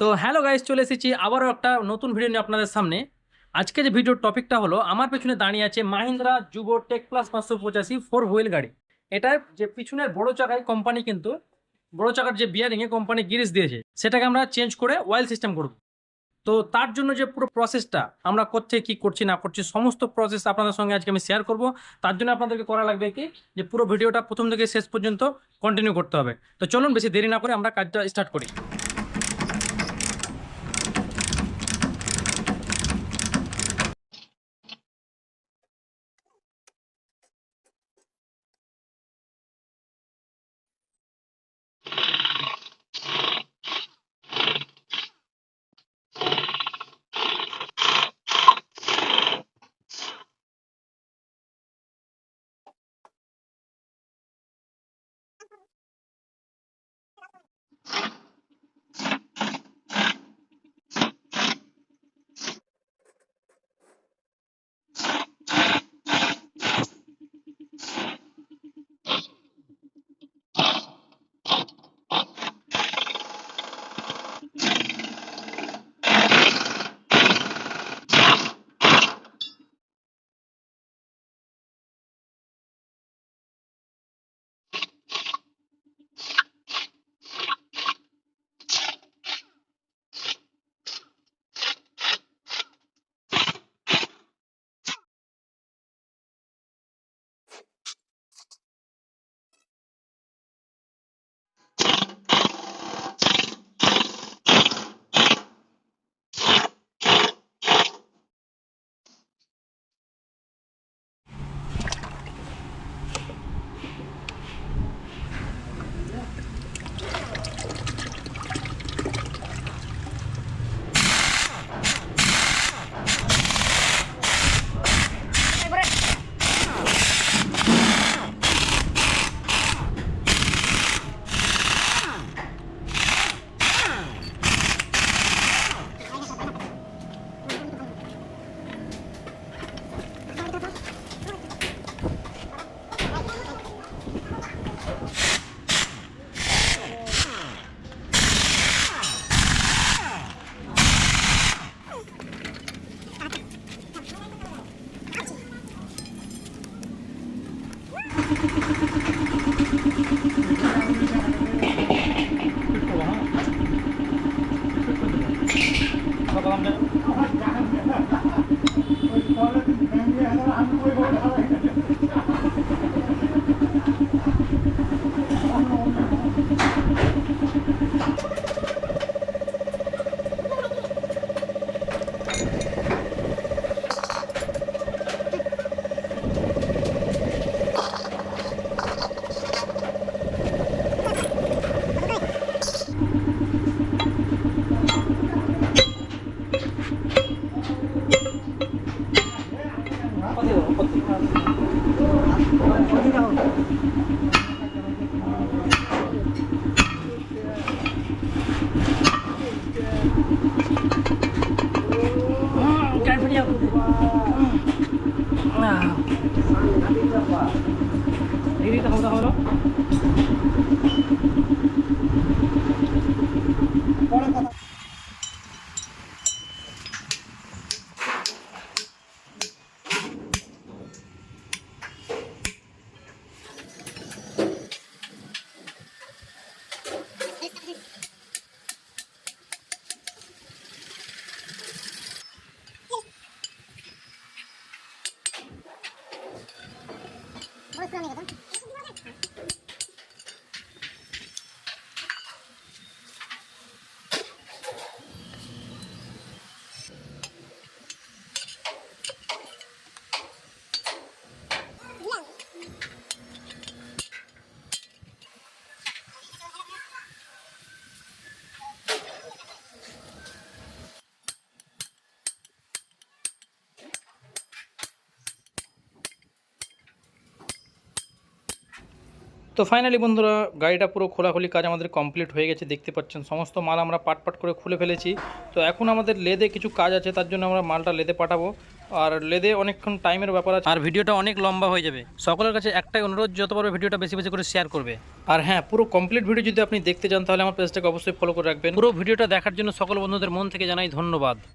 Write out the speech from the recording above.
Hello guys, চলে এসেছি আবারও একটা নতুন ভিডিও নিয়ে আপনাদের সামনে। আজকে যে ভিডিওর টপিকটা হলো, আমার পেছনে দাঁড়িয়ে আছে মাহিন্দ্রা যুব টেক প্লাস পাঁচশো পঁচাশি ফোর হুইল গাড়ি। এটার যে পিছনের বড় চাকায় কোম্পানি কিন্তু, বড় চাকার যে বিয়ারিংয়ে কোম্পানি গিরিস দিয়েছে, সেটাকে আমরা চেঞ্জ করে অয়েল সিস্টেম করব। তো তার জন্য যে পুরো প্রসেসটা আমরা করছে, কি করছি, না করছি, সমস্ত প্রসেস আপনাদের সঙ্গে আজকে আমি শেয়ার করব। তার জন্য আপনাদেরকে করা লাগবে কি, যে পুরো ভিডিওটা প্রথম থেকে শেষ পর্যন্ত কন্টিনিউ করতে হবে। তো চলুন বেশি দেরি না করে আমরা কাজটা স্টার্ট করি। nah. Ini tahu-tahu দিদি হলো হলো তো ফাইনালি বন্ধুরা গাড়িটা পুরো খোলাখুলি কাজ আমাদের কমপ্লিট হয়ে গেছে দেখতে পাচ্ছেন। সমস্ত মাল আমরা পাট পাট করে খুলে ফেলেছি। তো এখন আমাদের লেদে কিছু কাজ আছে তার জন্য আমরা মালটা লেদে পাঠাবো। আর লেদে অনেকক্ষণ টাইমের ব্যাপার আছে। আর ভিডিওটা অনেক লম্বা হয়ে যাবে। সকলের কাছে একটাই অনুরোধ যত পারবে ভিডিওটা বেশি বেশি করে শেয়ার করবে। আর হ্যাঁ পুরো কমপ্লিট ভিডিও যদি আপনি দেখতে চান তাহলে আমার পেজটাকে অবশ্যই ফলো করে রাখবেন। পুরো ভিডিওটা দেখার জন্য সকল বন্ধুদের মন থেকে জানাই ধন্যবাদ।